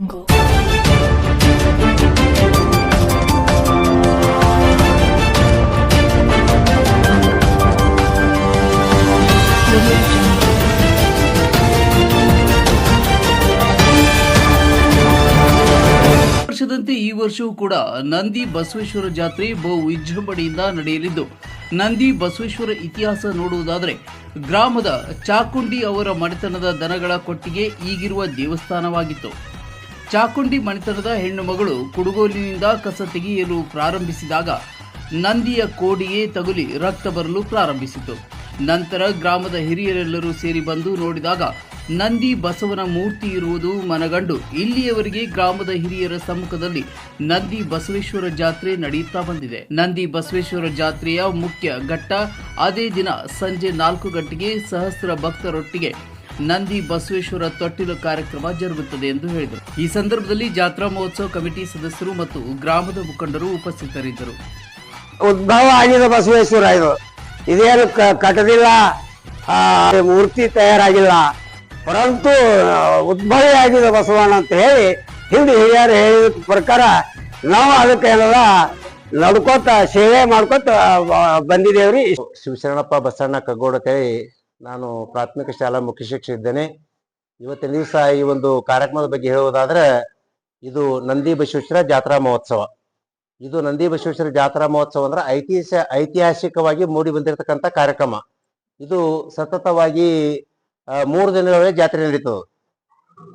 Jungle. ವರ್ಷದಂತೆ ಈ ವರ್ಷವೂ ಕೂಡ ನಂದಿ ಬಸವೇಶ್ವರ ಜಾತ್ರೆ ಬಹು ವಿಜೃಂಭಣೆಯಿಂದ ನಡೆಯಲಿದ್ದು, ನಂದಿ ಬಸವೇಶ್ವರ ಇತಿಹಾಸ ನೋಡುವುದಾದರೆ ಗ್ರಾಮದ ಚಾಕುಂಡಿ ಅವರ ಮನೆತನದ ದನಗಳ ಕೊಟ್ಟಿಗೆ ಈಗಿರುವ ದೇವಸ್ಥಾನವಾಗಿತ್ತು ಚಾಕುಂಡಿ ಮನೆತನದ ಹೆಣ್ಣು ಮಗಳು ಕುಡುಗೋಲಿನಿಂದ ಕಸ ತೆಗೆಯಲು ಪ್ರಾರಂಭಿಸಿದಾಗ ನಂದಿಯ ಕೋಡಿಗೆ ತಗುಲಿ ರಕ್ತ ಬರಲು ಪ್ರಾರಂಭಿಸಿತು. ನಂತರ ಗ್ರಾಮದ ಹಿರಿಯರೆಲ್ಲರೂ ಸೇರಿ ಬಂದು ನೋಡಿದಾಗ ನಂದಿ ಬಸವನ ಮೂರ್ತಿ ಇರುವುದು ಮನಗಂಡು. ಇಲ್ಲಿಯವರೆಗೆ ಗ್ರಾಮದ ಹಿರಿಯರ ಸಮ್ಮುಖದಲ್ಲಿ ನಂದಿ ಬಸವೇಶ್ವರ ಜಾತ್ರೆ ನಡೆಯುತ್ತಾ ಬಂದಿದೆ. ನಂದಿ ಬಸವೇಶ್ವರ ಜಾತ್ರೆಯ ಮುಖ್ಯ ಘಟ್ಟ, ಅದೇ ದಿನ ಸಂಜೆ ನಾಲ್ಕು ಗಂಟೆಗೆ ಸಹಸ್ರ ಭಕ್ತರೊಟ್ಟಿಗೆ ನಂದಿ ಬಸವೇಶ್ವರ ತೊಟ್ಟಿಲು ಕಾರ್ಯಕ್ರಮ ಜರುಗುತ್ತದೆ ಎಂದು ಹೇಳಿದರು. ಈ ಸಂದರ್ಭದಲ್ಲಿ ಜಾತ್ರಾ ಮಹೋತ್ಸವ ಕಮಿಟಿ ಸದಸ್ಯರು ಮತ್ತು ಗ್ರಾಮದ ಮುಖಂಡರು ಉಪಸ್ಥಿತರಿದ್ದರು. ಉದ್ಭವ ಆಗಿದೆ ಬಸವೇಶ್ವರ ಇದು. ಇದೇನು ಕ- ಕಟ್ಟದಿಲ್ಲ ಆ, ಮೂರ್ತಿ ತಯಾರಾಗಿಲ್ಲ. ಪರಂತು ಉದ್ಭವ ಆಗಿದೆ ಬಸವಣ್ಣ ಅಂತ ಹೇಳಿ ಹಿಂದೆ ಹಿರಿಯರು ಹೇಳಿದ ಪ್ರಕಾರ ನಾವು ಅದಕ್ಕೆ ಏನೆಲ್ಲ ನಡ್ಕೋತ ಸೇವೆ ಮಾಡ್ಕೋತ ಬಂದಿದ್ದೇವ್ರಿ. ಬಂದಿದೇವ್ರಿ ಶಿವಶರಣಪ್ಪ ಬಸಣ್ಣ ಕಗ್ಗೋಡ ಅಂತೇಳಿ ನಾನು ಪ್ರಾಥಮಿಕ ಶಾಲಾ ಮುಖ್ಯ ಶಿಕ್ಷಕ ಇದ್ದೇನೆ. ಇವತ್ತಿನ ದಿವಸ ಈ ಒಂದು ಕಾರ್ಯಕ್ರಮದ ಬಗ್ಗೆ ಹೇಳುವುದಾದ್ರೆ, ಇದು ನಂದಿ ಬಸವೇಶ್ವರ ಜಾತ್ರಾ ಮಹೋತ್ಸವ. ಇದು ನಂದಿ ಬಸವೇಶ್ವರ ಜಾತ್ರಾ ಮಹೋತ್ಸವ ಅಂದ್ರೆ ಐತಿಹಾಸ ಐತಿಹಾಸಿಕವಾಗಿ ಮೂಡಿ ಬಂದಿರತಕ್ಕಂಥ ಕಾರ್ಯಕ್ರಮ. ಇದು ಸತತವಾಗಿ ಮೂರು ದಿನಗಳ ಜಾತ್ರೆ ನಡೀತದೆ.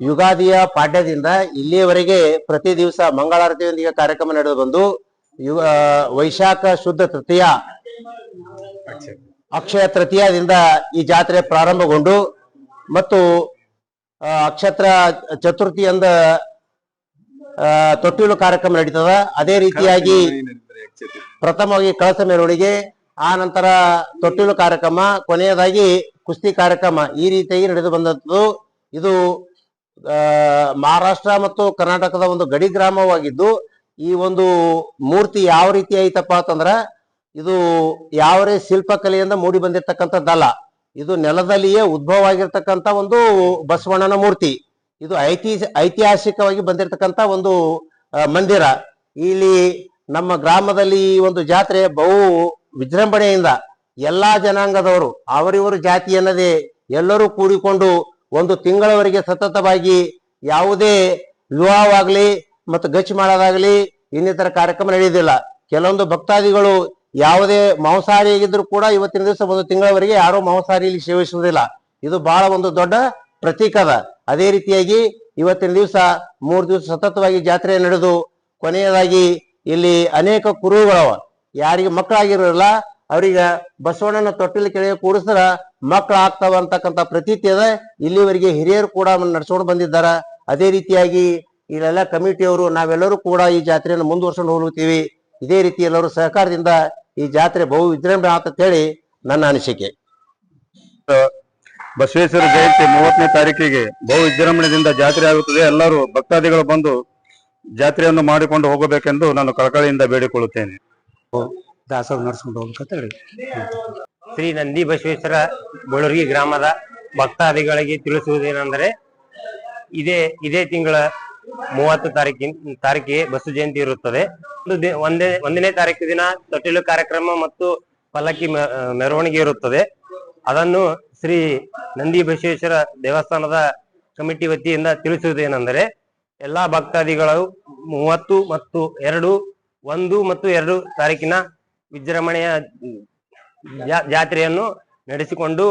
ಯುಗಾದಿಯ ಪಾಡ್ಯದಿಂದ ಇಲ್ಲಿಯವರೆಗೆ ಪ್ರತಿ ದಿವಸ ಮಂಗಳಾರತಿಯೊಂದಿಗೆ ಕಾರ್ಯಕ್ರಮ ನಡೆದು ಬಂದು ಯುಗ ವೈಶಾಖ ಶುದ್ಧ ತೃತೀಯ. ಅಕ್ಷಯ ತೃತೀಯದಿಂದ ಈ ಜಾತ್ರೆ ಪ್ರಾರಂಭಗೊಂಡು ಮತ್ತು ಅಕ್ಷತ್ರ ಚತುರ್ಥಿಯಿಂದ ತೊಟ್ಟಿಲು ಕಾರ್ಯಕ್ರಮ ನಡೀತದ. ಅದೇ ರೀತಿಯಾಗಿ ಪ್ರಥಮವಾಗಿ ಕಳಸ ಮೆರವಣಿಗೆ ಆ ನಂತರ ತೊಟ್ಟಿಲು ಕಾರ್ಯಕ್ರಮ ಕೊನೆಯದಾಗಿ ಕುಸ್ತಿ ಕಾರ್ಯಕ್ರಮ ಈ ರೀತಿಯಾಗಿ ನಡೆದು ಬಂದದ್ದು. ಇದು ಮಹಾರಾಷ್ಟ್ರ ಮತ್ತು ಕರ್ನಾಟಕದ ಒಂದು ಗಡಿ ಗ್ರಾಮವಾಗಿದ್ದು ಈ ಒಂದು ಮೂರ್ತಿ ಯಾವ ರೀತಿ ಐತಪ್ಪ ಅಂತಂದ್ರ ಇದು ಯಾವರೇ ಶಿಲ್ಪಕಲೆಯಿಂದ ಮೂಡಿ ಬಂದಿರತಕ್ಕಂಥದ್ದಲ್ಲ, ಇದು ನೆಲದಲ್ಲಿಯೇ ಉದ್ಭವ ಆಗಿರ್ತಕ್ಕಂಥ ಒಂದು ಬಸವಣ್ಣನ ಮೂರ್ತಿ. ಇದು ಐತಿ, ಐತಿಹಾಸಿಕವಾಗಿ ಬಂದಿರತಕ್ಕಂಥ ಒಂದು ಮಂದಿರ. ಇಲ್ಲಿ ನಮ್ಮ ಗ್ರಾಮದಲ್ಲಿ ಈ ಒಂದು ಜಾತ್ರೆ ಬಹು ವಿಜೃಂಭಣೆಯಿಂದ ಎಲ್ಲಾ ಜನಾಂಗದವರು, ಅವರಿವರು ಜಾತಿ ಎನ್ನದೆ ಎಲ್ಲರೂ ಕೂಡಿಕೊಂಡು ಒಂದು ತಿಂಗಳವರೆಗೆ ಸತತವಾಗಿ ಯಾವುದೇ ವಿವಾಹವಾಗಲಿ ಮತ್ತು ಗಚ್ಚು ಮಾಡೋದಾಗಲಿ ಇನ್ನಿತರ ಕಾರ್ಯಕ್ರಮ ನಡೆಯುವುದಿಲ್ಲ. ಕೆಲವೊಂದು ಭಕ್ತಾದಿಗಳು ಯಾವುದೇ ಮಾಂಸಾಹಾರಿ ಆಗಿದ್ರು ಕೂಡ ಇವತ್ತಿನ ದಿವಸ ಒಂದು ತಿಂಗಳವರೆಗೆ ಯಾರೋ ಮಾಂಸಾಹಾರಿ ಇಲ್ಲಿ ಸೇವಿಸುವುದಿಲ್ಲ. ಇದು ಬಹಳ ಒಂದು ದೊಡ್ಡ ಪ್ರತೀಕ ಅದ ಅದೇ ರೀತಿಯಾಗಿ ಇವತ್ತಿನ ದಿವಸ ಮೂರು ದಿವಸ ಸತತವಾಗಿ ಜಾತ್ರೆ ನಡೆದು, ಕೊನೆಯದಾಗಿ ಇಲ್ಲಿ ಅನೇಕ ಕುರುಗಳವ ಯಾರಿಗೆ ಮಕ್ಕಳಾಗಿರೋಲ್ಲ ಅವರಿಗೆ ಬಸವಣ್ಣನ ತೊಟ್ಟಿಲು ಕೆಳಗೆ ಕೂಡಿಸಿದ್ರ ಮಕ್ಕಳು ಆಗ್ತಾವ ಅಂತಕ್ಕಂಥ ಪ್ರತೀತಿ ಅದ. ಇಲ್ಲಿವರೆಗೆ ಹಿರಿಯರು ಕೂಡ ನಡ್ಸ್ಕೊಂಡು ಬಂದಿದ್ದಾರೆ. ಅದೇ ರೀತಿಯಾಗಿ ಇಲ್ಲೆಲ್ಲ ಕಮಿಟಿಯವರು, ನಾವೆಲ್ಲರೂ ಕೂಡ ಈ ಜಾತ್ರೆಯನ್ನು ಮುಂದುವರ್ಸ್ಕೊಂಡು ಹೋಗುತ್ತೀವಿ ಇದೇ ರೀತಿ ಎಲ್ಲರೂ ಸಹಕಾರದಿಂದ ಈ ಜಾತ್ರೆ ಬಹು ವಿಜೃಂಭಣೆ ಅಂತ ಹೇಳಿ ನನ್ನ ಅನಿಸಿಕೆ. ಬಸವೇಶ್ವರ ಜಯಂತಿ ಮೂವತ್ತನೇ ತಾರೀಕಿಗೆ ಬಹು ವಿಜೃಂಭಣೆಯಿಂದ ಜಾತ್ರೆ ಆಗುತ್ತದೆ. ಎಲ್ಲರೂ ಭಕ್ತಾದಿಗಳು ಬಂದು ಜಾತ್ರೆಯನ್ನು ಮಾಡಿಕೊಂಡು ಹೋಗಬೇಕೆಂದು ನಾನು ಕಳಕಳಿಯಿಂದ ಬೇಡಿಕೊಳ್ಳುತ್ತೇನೆ. ದಾಸೋಹ ನಡೆಸ್ಕೊಂಡು ಹೋಗ್ಬೇಕಂತ ಹೇಳಿ. ಶ್ರೀ ನಂದಿ ಬಸವೇಶ್ವರ ಬಳುರ್ಗಿ ಗ್ರಾಮದ ಭಕ್ತಾದಿಗಳಿಗೆ ತಿಳಿಸುವುದೇನೆಂದರೆ ಇದೇ ಇದೇ ತಿಂಗಳ ಮೂವತ್ತು ತಾರೀಕಿನ, ತಾರೀಕಿಗೆ ಬಸವ ಜಯಂತಿ ಇರುತ್ತದೆ. ಒಂದೇ ಒಂದನೇ ತಾರೀಕು ದಿನ ತೊಟ್ಟಿಲು ಕಾರ್ಯಕ್ರಮ ಮತ್ತು ಪಲ್ಲಕ್ಕಿ ಮೆರವಣಿಗೆ ಇರುತ್ತದೆ. ಅದನ್ನು ಶ್ರೀ ನಂದಿ ಬಸವೇಶ್ವರ ದೇವಸ್ಥಾನದ ಕಮಿಟಿ ವತಿಯಿಂದ ತಿಳಿಸುವುದೇನೆಂದರೆ, ಎಲ್ಲಾ ಭಕ್ತಾದಿಗಳು ಮೂವತ್ತು ಮತ್ತು ಎರಡು, ಒಂದು ಮತ್ತು ಎರಡು ತಾರೀಕಿನ ವಿಜೃಂಭಣೆಯ ಜಾತ್ರೆಯನ್ನು ನಡೆಸಿಕೊಂಡು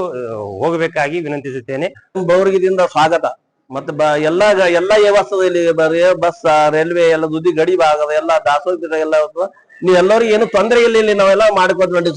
ಹೋಗಬೇಕಾಗಿ ವಿನಂತಿಸುತ್ತೇನೆ. ಬೌರ್ಗಿದಿಂದ ಸ್ವಾಗತ. ಮತ್ತೆ ಎಲ್ಲಾ ಎಲ್ಲಾ ವ್ಯವಸ್ಥೆಯಲ್ಲಿ ಬರೀ ಬಸ್, ರೈಲ್ವೆ ಎಲ್ಲ ದುದಿ ಗಡಿ ಭಾಗದ ಎಲ್ಲ ದಾಸೋಹ ಎಲ್ಲ ನೀವು ಏನು ತೊಂದರೆ ಇಲ್ಲ ಇಲ್ಲಿ ನಾವೆಲ್ಲ ಮಾಡ್ಕೊಂಡು